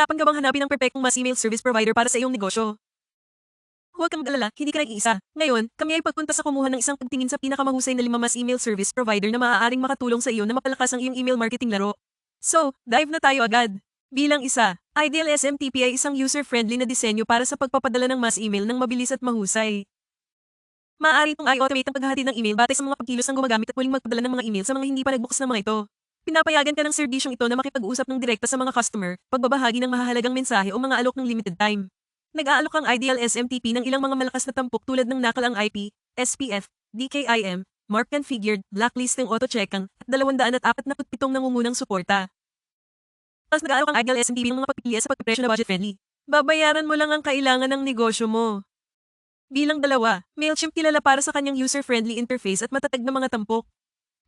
Nahihirapan ka bang hanapin ang perpektong mass email service provider para sa iyong negosyo? Huwag kang mag-alala, hindi ka nag-iisa. Ngayon, kami ay pagpunta sa kumuha ng isang pagtingin sa pinakamahusay na lima mass email service provider na maaaring makatulong sa iyo na mapalakas ang iyong email marketing laro. So, dive na tayo agad. Bilang isa, Ideal SMTP ay isang user-friendly na disenyo para sa pagpapadala ng mass email ng mabilis at mahusay. Maaari itong i-automate ang paghahati ng email batay sa mga pagkilos ng gumagamit at muling magpadala ng mga email sa mga hindi pa nagbukas ng mga ito. Pinapayagan ka ng serbisyong ito na makipag-usap ng direkta sa mga customer, pagbabahagi ng mahahalagang mensahe o mga alok ng limited time. Nag-aalok ang Ideal SMTP ng ilang mga malakas na tampok tulad ng nakal ang IP, SPF, DKIM, Mark Configured, Blacklisting Auto-Checkang, at 247 nangungunang suporta. Mas nag-aalok ang Ideal SMTP ng mga pagpipilian sa pagpipresyo na budget-friendly. Babayaran mo lang ang kailangan ng negosyo mo. Bilang dalawa, MailChimp kilala para sa kanyang user-friendly interface at matatag na mga tampok.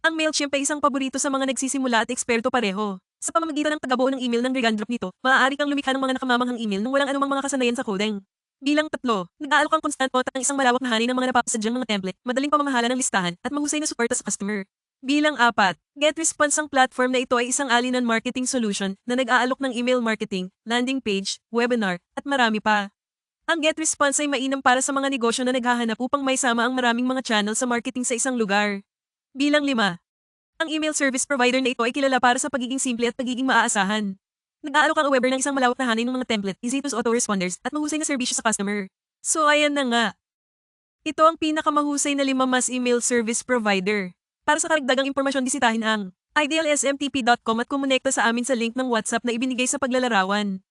Ang MailChimp ay isang paborito sa mga nagsisimula at eksperto pareho. Sa pamamagitan ng tagabuo ng email ng regandrop nito, maaari kang lumikha ng mga nakamamanghang email nang walang anumang mga kasanayan sa coding. Bilang tatlo, nag-aalok ang constant note ng isang malawak na hani ng mga napapasadyang mga template, madaling pamamahala ng listahan, at mahusay na suporta sa customer. Bilang apat, GetResponse ang platform na ito ay isang alinan marketing solution na nag-aalok ng email marketing, landing page, webinar, at marami pa. Ang GetResponse ay mainam para sa mga negosyo na naghahanap upang may sama ang maraming mga channel sa marketing sa isang lugar. Bilang lima, ang email service provider na ito ay kilala para sa pagiging simple at pagiging maaasahan. Nag-aalok ang Weber ng isang malawak na hanay ng mga template, easy-to-use autoresponders, at mahusay na serbisyo sa customer. So ayan na nga. Ito ang pinakamahusay na lima mass email service provider. Para sa karagdagang impormasyon bisitahin ang idealsmtp.com at kumonekta sa amin sa link ng WhatsApp na ibinigay sa paglalarawan.